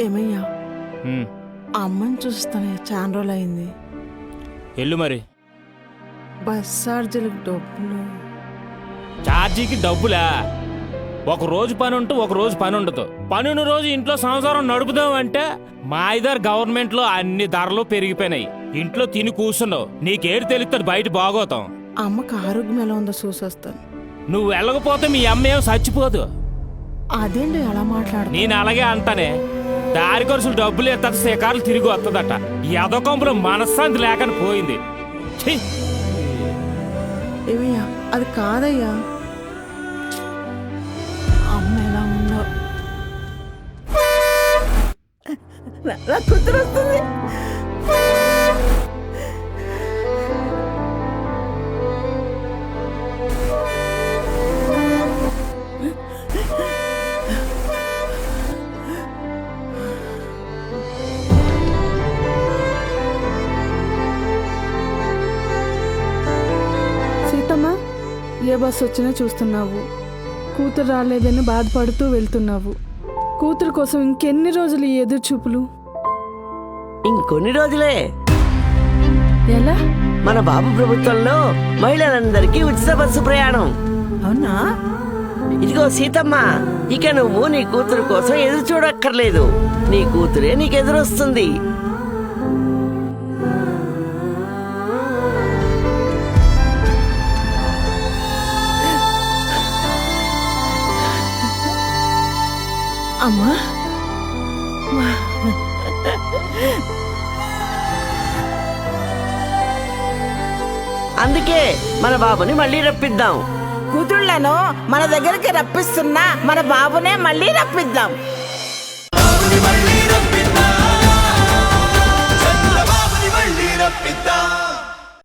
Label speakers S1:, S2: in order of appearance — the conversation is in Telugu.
S1: ఏమయ్యా?
S2: ఉమ్,
S1: అమ్మని చూస్తానే చాలా రోజులు అయింది
S2: ఎల్లు మరి?
S1: బస్ ఛార్జీలకు డబ్బులు.
S2: ఛార్జీకి డబ్బులా? ఒక రోజు పని ఉంటూ ఒక రోజు పని ఉండదు. పని రోజు ఇంట్లో సంసారం నడుపుదాం అంటే మా ఇద్దరు గవర్నమెంట్లో అన్ని ధరలు పెరిగిపోయినాయి. ఇంట్లో తిని కూర్చున్నావు. నీకేడు తెలుస్తుంది బయట బాగోతాం.
S1: అమ్మకి ఆరోగ్యం ఎలా ఉందో చూసొస్తాను.
S2: నువ్వు వెళ్ళకపోతే మీ అమ్మ ఏం చచ్చిపోదు.
S1: అదేంటి ఎలా మాట్లాడు
S2: నేను అలాగే అంటానే. దారి ఖర్చులు డబ్బులు ఎత్త శిఖరాలు తిరిగి వస్తుందట. ఎదకొంపులో మనశ్శాంతి లేకని పోయింది.
S1: ఏమయ్యా? అది కాదయ్యా. అమ్మ ఎలా ఉందో. నా- నా వస్తుంది.
S3: ఏ బస్సు వచ్చినా చూస్తున్నావు. కూతురు రాలేదని బాధపడుతూ వెళ్తున్నావు. కూతురు కోసం ఇంకెన్ని రోజులు ఈ ఎదురు చూపులు?
S4: ఇంకొన్ని రోజులే.
S3: ఎలా?
S4: మన బాబు ప్రభుత్వంలో మహిళలందరికీ ఉచిత బస్సు ప్రయాణం.
S1: అవునా?
S4: ఇదిగో సీతమ్మ ఇక నువ్వు నీ కూతురు కోసం ఎదురు చూడక్కర్లేదు. నీ కూతురే నీకు
S1: అమ్మా.
S4: అందుకే మన బాబుని మళ్ళీ రప్పిద్దాం.
S5: కూతుళ్ళను మన దగ్గరికి రప్పిస్తున్నా మన బాబునే మళ్ళీ రప్పిద్దాం.